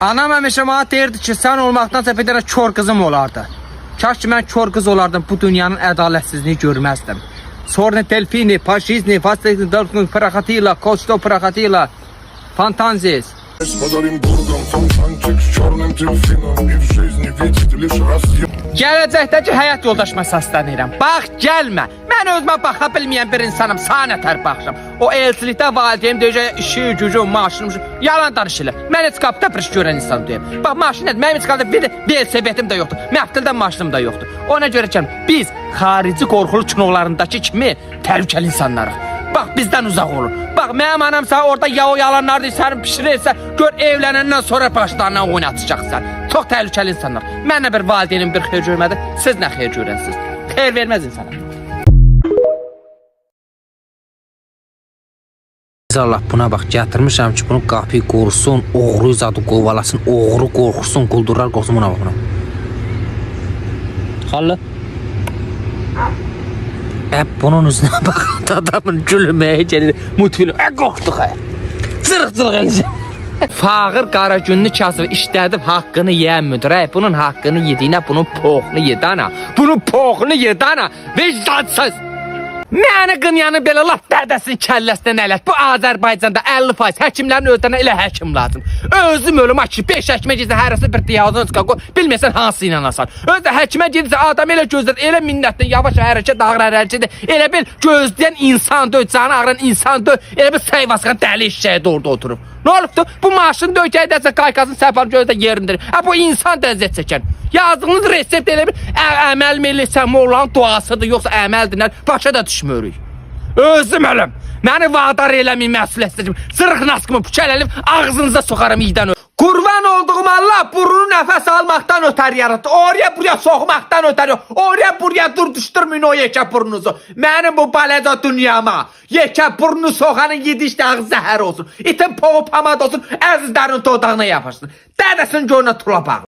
Anam həmişə mənə deyirdi ki, sən olmaqdansa bir dənə kör qızım olardı. Kaş ki mən kör qız olardım, bu dünyanın ədalətsizliyini görməzdim. Sonra delfini, faşizmi, fasizmi, delfini, прохотила, косто прохотила, фантазис. Подарим бургам фонтанчик с черным дельфином И в жизни Gələcəkdəki həyat yoldaşıma səslənirəm. Bax, gəlmə. Mən özümə baxa bilməyən bir insanım. Sənə tər baxışam. O elçilikdə valideyn deyəcək, işi, gücü, maaşım, yalan danışırlar. Mən heç qapıda bir iş görən insan deyim. Bax, maşın nədir? Mənim heç qapıda bir velosipedim də yoxdur. Məftildə maşınım da yoxdur. Ona görə ki, biz xarici qorxulu kinolarındakı kimi təhlükəli insanlarıq. Bax, bizdən uzaq olun. Bax, mənim anam sənə orada ya o yalanlar deyir, sənin pişirirsə, gör evlənəndən sonra başlarına oynatacaqsan. Çox təhlükəli insanlar. Mən nə bir valideynim bir xeyir görmədi, siz nə xeyir görənsiniz? Xeyir verməz insana. Allah buna bax gətirmişəm ki, bunu qapıyı qorusun, oğru zadı qovalasın, oğru qorxusun, quldurlar qosun buna bax buna. Hallı. Hep bunun üstüne bak adamın cülümü heyecanı mutfili. E korktuk ha. Zırh zırh eleceğim. Fağır Qaragünlü kasıb işlədib haqqını yeyən müdirə, bunun haqqını yediyinə, bunun poğunu yedana, bunun poğunu yedana, vicdansız! Məni qınyanı belə lap dədəsinin kəlləsinə nələt. Bu Azərbaycanda 50% həkimlərin özlərinə elə həkim lazım. Özüm ölüm ki, 5 həkimə gizli hərəsi bir diaqnoz qoy. Bilməsən hansı ilə asan. Özdə həkimə gedirsə adam elə gözlər, elə minnətlə yavaş hərəkət, ağır hərəkət. Elə bil gözləyən insan döy, canı ağrıyan insan döy. Elə bil sayvasqan dəli eşşəyi də orada oturub. Nə olubdu? Bu maşın dökəydəsə qaykasın səfər gözdə yerindir. Ha bu insan da əziyyət çəkən. Yazdığınız resept elə bir əməl millisən olan duasıdır, yoxsa əməldir. nə? Başa da düşmürük. Özüm ölüm. Məni vadar eləməyin məsuliyyətsizim. Sırıq naskımı püçələlib ağzınıza soxaram iydən. Qurban olduğum Ama burnunu nefes almaktan öter. Oraya buraya sokmaktan öter. Oraya buraya durduşturmayın o yeke burnunuzu. Benim bu baleda dünyama. Yeke burnunu sokanın yedişte ağzı zəhər olsun. İtin poğu pamad olsun. Əzizlərin dodağına yapışsın. Dədəsin gönlünə tulapaq.